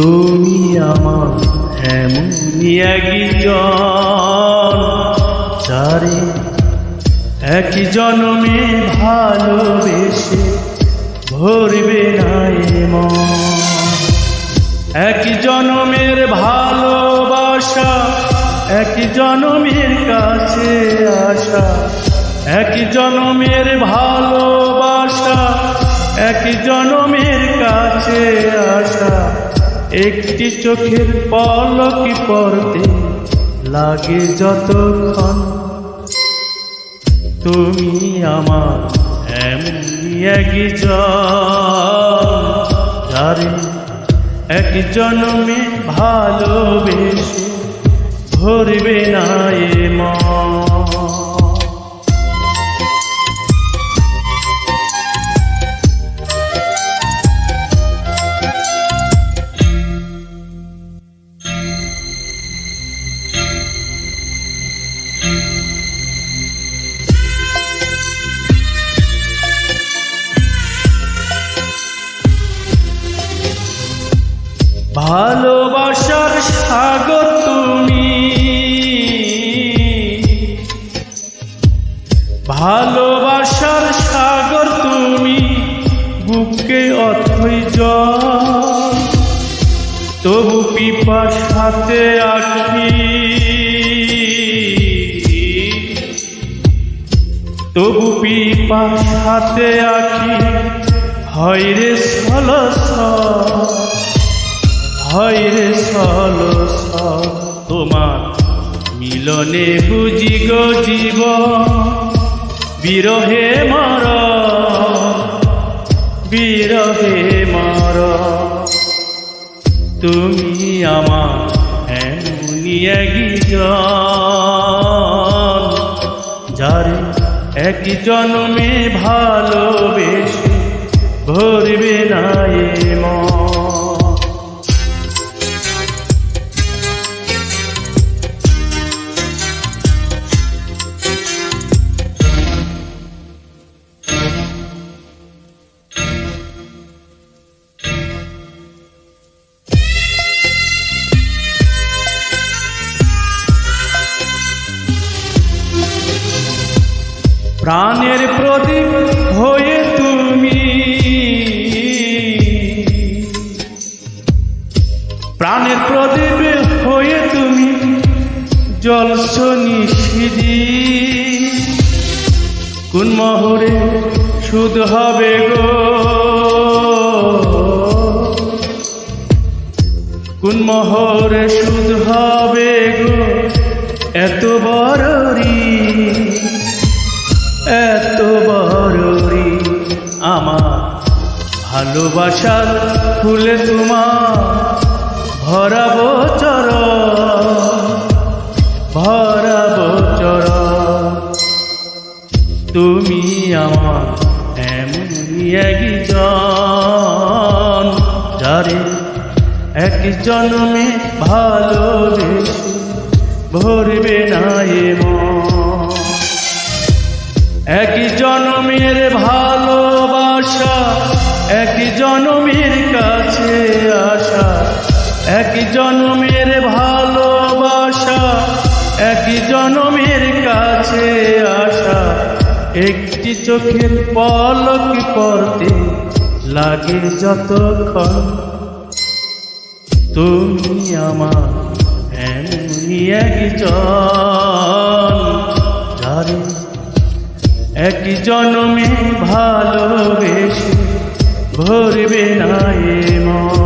তুমি আমার এমনই একজন যারে এক জন্মে ভালোবেসে ভরবে না এ মন। এক জনমের ভালোবাসা, এক জনমের কাছে আসা, এক জনমের ভালোবাসা, এক জনমের কাছে আসা। একটি চোখের পলক পড়তে লাগে যতক্ষণ। তুমি আমার এমনি একজন এক জন্মে ভালোবেসে ভরবে না এ মন ভালোবাসার সাগর তুমি। ভালোবাসার সাগর তুমি, বুকে অথই জল। তবু পিপার সাথে আখি। তবু পিপার সাথে আখি। হয় রে সলস হয় রে সল। তোমার মিলনে বুঝি গো জীব বিরহে মর বিরহে মর। তুমি আমার এমনি একজন, যারে এক জন্মে ভালোবেসে ভরবে না এ প্রাণের প্রদীপ হয়ে তুমি। প্রাণের প্রদীপ হয়ে তুমি জলস নিষিদি কোন মহরে সুদ হবে গো? কোন মহরে সুদ হবে গো? এত বড় এত বড়রি আমার ভালোবাসার ফুলে তোমার ভরাবো চর ভরাবো চর তুমি আমার এমনি একজন, যারে এক জন্মে ভালোবেসে ভরবে না এ এক জনমের কাছে আসা এক জনমের ভালোবাসা, এক জনমের কাছে আসা একটি চোখের পলক পড়তে লাগে যতক্ষণ। তুমি আমার এমনি একজন, যারে এক জন্মে ভালোবেসে ভরবে না এ মন।